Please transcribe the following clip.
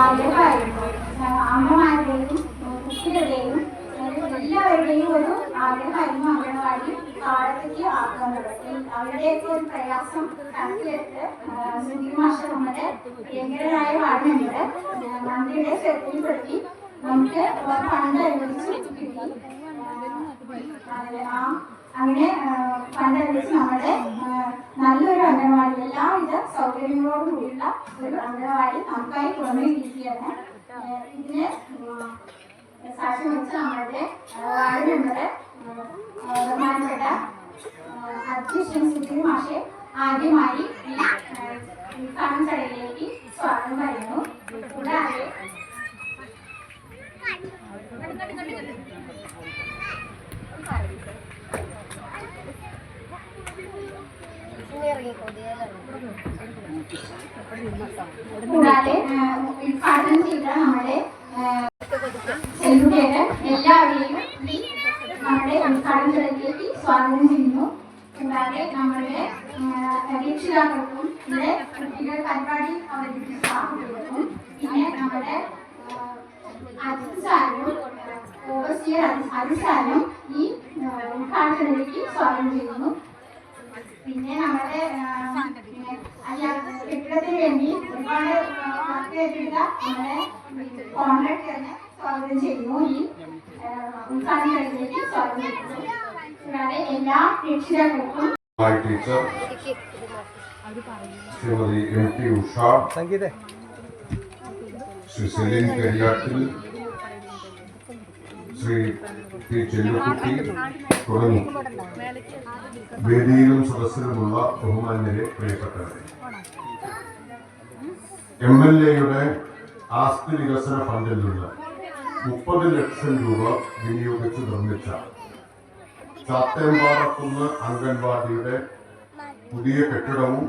ആഗ്രഹമായിരുന്നു അമ്മമാരുടെയും കുട്ടികളുടെയും എല്ലാവരുടെയും ഒരു ആഗ്രഹമായിരുന്നു അംഗനവാടി കാലത്തേക്ക് ആക്കുന്നത് അവരുടെയൊക്കെ ഒരു പ്രയാസം കണക്കിലെടുത്ത് സുധീർ മാഷ നമ്മുടെ പ്രിയങ്കരനായ വാർഡ് മെമ്പർ മന്ത്രിയുടെ ശ്രദ്ധയിൽപ്പെടുത്തി നമുക്ക് ഫണ്ട് അനുവദിച്ചു കിട്ടി ആ. അങ്ങനെ അനുവദിച്ച് നമ്മുടെ നല്ലൊരു അംഗനവാടി എല്ലാവിധ സൗകര്യങ്ങളോടും കൂടിയുള്ള ഒരു അംഗനവാടി നമുക്കായി തുറന്നിരിക്കുകയാണ് ഇതിനെ വെച്ച് നമ്മളുടെ ഏഹ്, വാർഡ് മെമ്പർ ഏഹ്, ബഹുമാനപ്പെട്ട അധ്യക്ഷൻ സുധീർ മാഷെ ആദ്യമായി ഈ ഉദ്ഘാടന ചടങ്ങിലേക്ക് സ്വാഗതം പറയുന്നു. കൂടാതെ കൂടാതെ ഉദ്ഘാടനം ചെയ്ത നമ്മുടെ സെലിബ്രേറ്റർ എല്ലാവരെയും നമ്മുടെ ഉദ്ഘാടന ചടങ്ങിലേക്ക് സ്വാഗതം ചെയ്യുന്നു. കൂടാതെ നമ്മുടെ ഏഹ്, രക്ഷിതാക്കൾക്കും ഇവിടെ കുട്ടികൾ പരിപാടി അവതരിപ്പിച്ച കുട്ടികൾക്കും പിന്നെ നമ്മുടെ അജിത് സാറിനും ഓവർസിയർ അജിത് ഈ ഏഹ്, ഉദ്ഘാടന ചടങ്ങിലേക്ക് സ്വാഗതം ചെയ്യുന്നു. പിന്നെ നമ്മുടെ കെട്ടിടത്തിന് വേണ്ടി ഒരുപാട് വർക്ക് ഏറ്റെടുത്ത നമ്മുടെ കോൺട്രാക്ടറിനെ സ്വാഗതം ചെയ്യുന്നു. ഈ ഉദ്ഘാടനത്തിലേക്ക് സ്വാഗതം ചെയ്യുന്നു. കൂടാതെ എല്ലാ രക്ഷിതാക്കൾക്കും teacher. Shrimati M T Usha. സംഗീതേ. Shri Celine Kariyattil Shri P Chellukutty തുടങ്ങി. വേദിയിലും സദസ്സിലുമുള്ള ബഹുമാന്യരെ പ്രിയപ്പെട്ടവരെ. എം എൽ എയുടെ ആസ്തി വികസന ഫണ്ടിൽ നിന്ന് മുപ്പത് ലക്ഷം രൂപ വിനിയോഗിച്ച് നിർമ്മിച്ച ചാത്തേമ്പാറക്കുന്ന് അംഗൻവാടിയുടെ പുതിയ കെട്ടിടവും